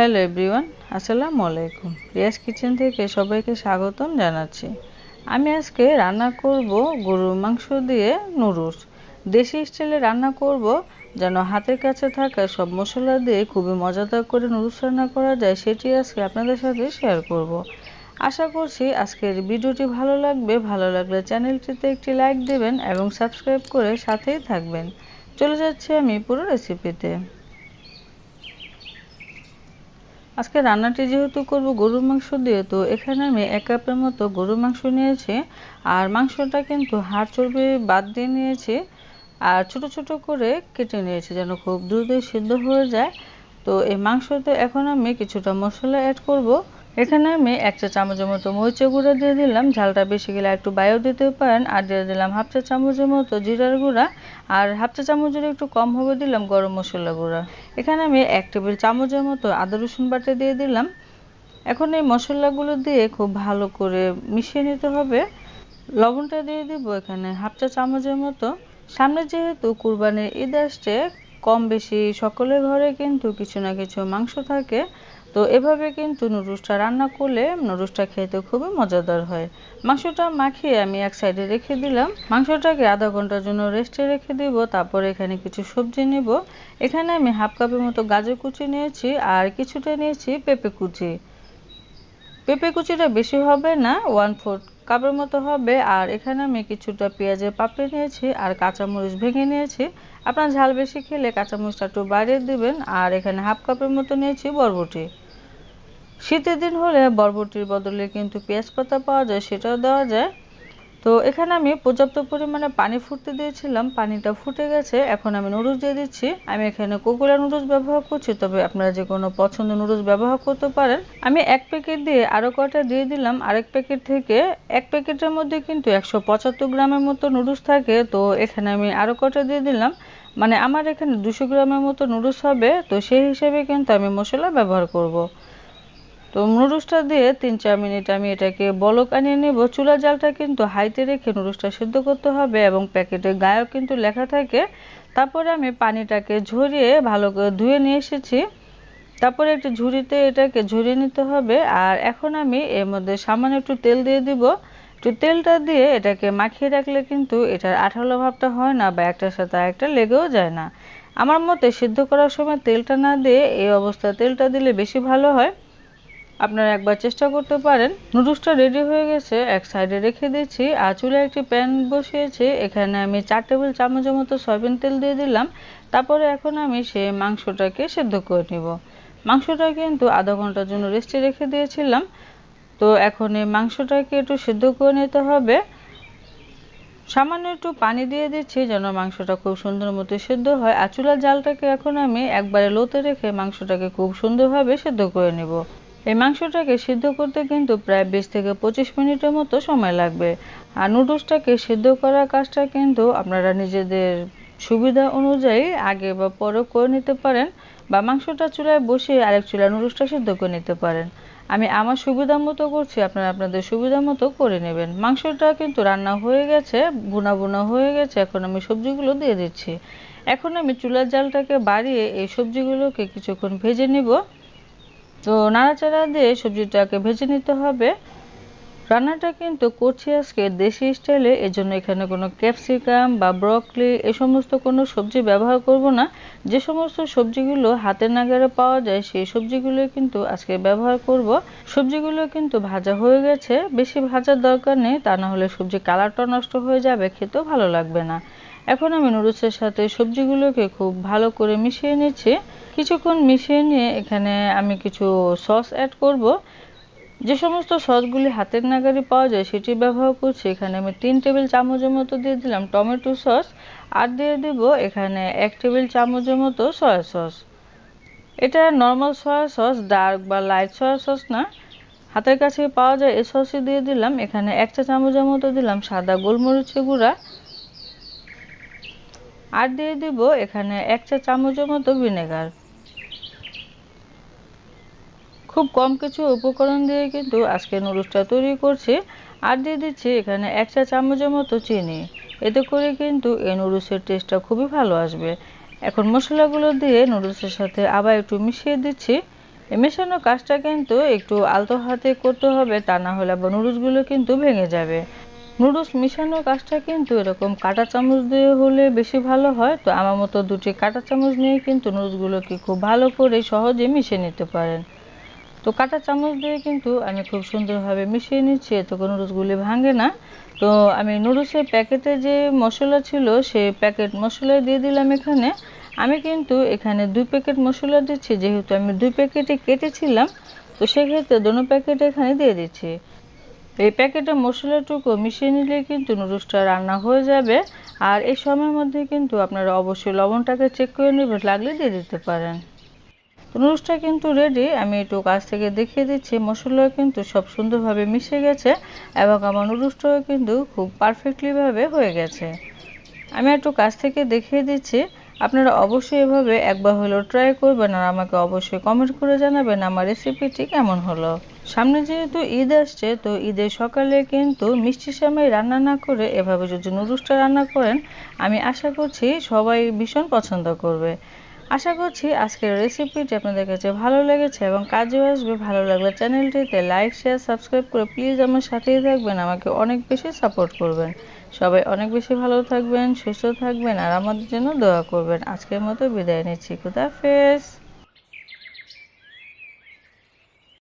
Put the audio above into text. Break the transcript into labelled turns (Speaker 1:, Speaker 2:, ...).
Speaker 1: Hello everyone আসসালামু আলাইকুম Riaz kitchen থেকে সবাইকে স্বাগতম জানাচ্ছি। আমি আজকে রান্না করব গরুর মাংস দিয়ে নুডলস। দেশি স্টাইলে রান্না করব যেন হাতের কাছে থাকা সব মশলা দিয়ে খুবই মজাদার করে নুডলস রান্না করা যায়, সেটি আজকে আপনাদের সাথে শেয়ার করব। আশা করছি আজকের ভিডিওটি ভালো লাগবে। ভালো লাগলে চ্যানেলটিতে একটি লাইক দেবেন এবং সাবস্ক্রাইব করে সাথেই থাকবেন। চলে যাচ্ছি আমি পুরো রেসিপিতে আজকে রান্নাটি যেহেতু করব গরুর মাংস দিয়ে, তো এখানে আমি এক কাপের মতো গরুর মাংস নিয়েছি। আর মাংসটা কিন্তু হাড় চর্বি বাদ দিয়ে নিয়েছি। আর ছোট ছোট করে কেটে নিয়েছি যেন খুব দ্রুত সিদ্ধ হয়ে যায়। তো এই মাংসতে এখন আমি কিছুটা মশলা অ্যাড করব। এখানে আমি এক চা চামচের মতো মরিচের গুঁড়া দিয়ে দিলাম। ঝালটা বেশি গেলে একটু বায়ু দিতে পারেন। আর দিয়ে দিলাম হাফ চা চামচের মতো জিরার গুঁড়া। আর হাফ চা চামচের একটু কম হবে দিলাম গরম মশলা গুঁড়া। এখানে আমি এক টেবিল চামচের মতো আদা রসুন বাটা দিয়ে দিলাম। এখন এই মশলাগুলো দিয়ে খুব ভালো করে মিশিয়ে নিতে হবে। লবণটা দিয়ে দিব এখানে হাফ চা চামচের মতো। সামনে যেহেতু কুরবানির ঈদ আসছে, কম বেশি সকলের ঘরে কিন্তু কিছু না কিছু মাংস থাকে। তো এভাবে কিন্তু নুডলসটা রান্না করলে নুডলসটা খেতে খুবই মজাদার হয়। মাংসটা মাখিয়ে আমি এক সাইডে রেখে দিলাম। মাংসটাকে আধা ঘণ্টার জন্য রেস্টে রেখে দিব, তারপর এখানে কিছু সবজি নেব। এখানে আমি হাফ কাপের মতো গাজর কুচি নিয়েছি আর কিছুটা নিয়েছি পেঁপে কুচি। পেঁপে কুচিটা বেশি হবে না ওয়ান ফোর্থ কাপের মতো হবে। আর এখানে আমি কিছুটা পেঁয়াজের পাপড়ি নিয়েছি আর কাঁচামরিচ ভেঙে নিয়েছি। আপনার ঝাল বেশি খেলে কাঁচামরিচটা একটু বাইরে দিবেন। আর এখানে হাফ কাপের মতো নিয়েছি বরবটি। শীতের দিন হলে বরবটির বদলে কিন্তু পেঁয়াজ পাতা পাওয়া যায়, সেটাও দেওয়া যায়। তো এখানে আমি পর্যাপ্ত পরিমাণে পানি ফুটতে দিয়েছিলাম, পানিটা ফুটে গেছে। এখন আমি নুডলস দিয়ে দিচ্ছি। আমি এখানে কোকোলা নুডলস ব্যবহার করছি, তবে আপনারা যে কোনো পছন্দ নুডলস ব্যবহার করতে পারেন। আমি এক প্যাকেট দিয়ে আরও কটা দিয়ে দিলাম। আরেক প্যাকেট থেকে এক প্যাকেটের মধ্যে কিন্তু একশো পঁচাত্তর গ্রামের মতো নুডলস থাকে। তো এখানে আমি আরও কটা দিয়ে দিলাম। মানে আমার এখানে দুশো গ্রামের মতো নুডলস হবে। তো সেই হিসেবে কিন্তু আমি মশলা ব্যবহার করব। তো নুডলসটা দিয়ে তিন চার মিনিট আমি এটাকে বলক আনিয়ে নেব। চুলা জালটা কিন্তু হাইতে রেখে নুডলসটা সিদ্ধ করতে হবে এবং প্যাকেটের গায়েও কিন্তু লেখা থাকে। তারপরে আমি পানিটাকে ঝরিয়ে ভালো করে ধুয়ে নিয়ে এসেছি। তারপরে একটি ঝুড়িতে এটাকে ঝরিয়ে নিতে হবে। আর এখন আমি এর মধ্যে সামান্য একটু তেল দিয়ে দিব। একটু তেলটা দিয়ে এটাকে মাখিয়ে রাখলে কিন্তু এটার আঠালো ভাবটা হয় না বা একটার সাথে একটা লেগেও যায় না। আমার মতে সিদ্ধ করার সময় তেলটা না দিয়ে এই অবস্থায় তেলটা দিলে বেশি ভালো হয়। আপনারা একবার চেষ্টা করতে পারেন। নুডলসটা রেডি হয়ে গেছে, এক সাইডে রেখে দিচ্ছি আর চুলায় একটি প্যান বসিয়েছি। এখানে আমি চার টেবিল চামচের মতো সয়াবিন তেল দিয়ে দিলাম। তারপরে এখন আমি সেই মাংসটাকে সেদ্ধ করে নিব। মাংসটা কিন্তু আধা ঘণ্টার জন্য রেস্টে রেখে দিয়েছিলাম। তো এখন এই মাংসটাকে একটু সেদ্ধ করে নিতে হবে। সামান্য একটু পানি দিয়ে দিচ্ছি যেন মাংসটা খুব সুন্দর মতো সেদ্ধ হয়। আর চুলার জালটাকে এখন আমি একবারে লোতে রেখে মাংসটাকে খুব সুন্দরভাবে সেদ্ধ করে নিব। এই মাংসটাকে সিদ্ধ করতে কিন্তু প্রায় বিশ থেকে পঁচিশ মিনিটের মতো সময় লাগবে। আর নুডলসটাকে সিদ্ধ করার কাজটা কিন্তু আপনারা নিজেদের সুবিধা অনুযায়ী আগে বা পরে করে নিতে পারেন বা মাংসটা চুলায় বসিয়ে আরেক চুলায় নুডলসটা সিদ্ধ করে নিতে পারেন। আমি আমার সুবিধা মতো করছি, আপনারা আপনাদের সুবিধা মতো করে নেবেন। মাংসটা কিন্তু রান্না হয়ে গেছে বুনা বুনা হয়ে গেছে, এখন আমি সবজিগুলো দিয়ে দিচ্ছি। এখন আমি চুলার জালটাকে বাড়িয়ে এই সবজিগুলোকে কিছুক্ষণ ভেজে নিব। তো নাড়াচাড়া দিয়ে সবজিটাকে ভেজে নিতে হবে। রান্নাটা কিন্তু করছি আজকে দেশি স্টাইলে, এজন্য এখানে কোনো ক্যাপসিকাম বা ব্রকলি এ সমস্ত কোনো সবজি ব্যবহার করব না। যে সমস্ত সবজিগুলো হাতের নাগারে পাওয়া যায়, সেই সবজিগুলো কিন্তু আজকে ব্যবহার করব। সবজিগুলো কিন্তু ভাজা হয়ে গেছে। বেশি ভাজার দরকার নেই, তা না হলে সবজি কালারটা নষ্ট হয়ে যাবে, খেতেও ভালো লাগবে না। এখন আমি নুডলসের সাথে সবজিগুলোকে খুব ভালো করে মিশিয়ে নিচ্ছি। কিছুক্ষণ মিশিয়ে নিয়ে এখানে আমি কিছু সস অ্যাড করব। যে সমস্ত সসগুলি হাতের নাগারি পাওয়া যায় সেটি ব্যবহার করছি। এখানে আমি তিন টেবিল চামচের মতো দিয়ে দিলাম টমেটো সস আর দিয়ে দেব এখানে এক টেবিল চামচের মতো সয়া সস এটা নর্মাল সয়া সস ডার্ক বা লাইট সয়া সস না। হাতের কাছে পাওয়া যায় এ সসই দিয়ে দিলাম। এখানে এক চা চামচের মতো দিলাম সাদা গোলমরিচের গুঁড়া। আর দিয়ে দিব এখানে এক চা চামচের মতো ভিনেগার। খুব কম কিছু উপকরণ দিয়ে কিন্তু আজকে নুডলসটা তৈরি করছি। আর দিয়ে দিচ্ছি এখানে এক চা চামচের মতো চিনি। এতে করে কিন্তু এই নুডলসের টেস্টটা খুবই ভালো আসবে। এখন মশলাগুলো দিয়ে নুডলসের সাথে আবার একটু মিশিয়ে দিচ্ছি। মেশানো কাজটা কিন্তু একটু আলতো হাতে করতে হবে, তা না হলে আবার নুডলসগুলো কিন্তু ভেঙে যাবে। নুডলস মিশানোর কাজটা কিন্তু এরকম কাঁটা চামচ দিয়ে হলে বেশি ভালো হয়। তো আমার মতো দুটি কাঁটা চামচ নিয়ে কিন্তু নুডলসগুলোকে খুব ভালো করে সহজে মিশিয়ে নিতে পারেন। তো কাঁটা চামচ দিয়ে কিন্তু আমি খুব সুন্দরভাবে মিশিয়ে নিচ্ছি, এতে কোনো নুডলসগুলি ভাঙে না। তো আমি নুডলসের প্যাকেটে যে মশলা ছিল, সেই প্যাকেট মশলা দিয়ে দিলাম এখানে। আমি কিন্তু এখানে দুই প্যাকেট মশলা দিচ্ছি, যেহেতু আমি দুই প্যাকেটে কেটেছিলাম, তো সেক্ষেত্রে দোনো প্যাকেট এখানে দিয়ে দিচ্ছি। এই প্যাকেটে মশলাটুকু মিশিয়ে নিলে কিন্তু নুডলসটা রান্না হয়ে যাবে। আর এই সময়ের মধ্যে কিন্তু আপনারা অবশ্যই লবণটাকে চেক করে নেবেন, লাগলে দিয়ে দিতে পারেন। নুডলসটা কিন্তু রেডি আমি একটু কাছ থেকে দেখিয়ে দিচ্ছি। মশলা কিন্তু সব সুন্দরভাবে মিশে গেছে, এবং আমার নুডলসটাও কিন্তু খুব পারফেক্টলিভাবে হয়ে গেছে। আমি একটু কাছ থেকে দেখিয়ে দিচ্ছি। আপনারা অবশ্যই এভাবে একবার হলেও ট্রাই করবেন, আর আমাকে অবশ্যই কমেন্ট করে জানাবেন আমার রেসিপিটি কেমন হলো। সামনে যেহেতু ঈদ আসছে, তো ঈদের সকালে কিন্তু মিষ্টি সামাই রান্না না করে এভাবে যদি নুডলসটা রান্না করেন, আমি আশা করছি সবাই ভীষণ পছন্দ করবে। আশা করছি আজকের রেসিপিটি আপনাদের কাছে ভালো লেগেছে এবং কাজেও আসবে। ভালো লাগলে চ্যানেলটিতে লাইক শেয়ার সাবস্ক্রাইব করে প্লিজ আমার সাথেই থাকবেন, আমাকে অনেক বেশি সাপোর্ট করবেন। সবাই অনেক বেশি ভালো থাকবেন, সুস্থ থাকবেন, আর আমাদের জন্য দোয়া করবেন। আজকের মতো বিদায় নিচ্ছি। খুদাহাফেজ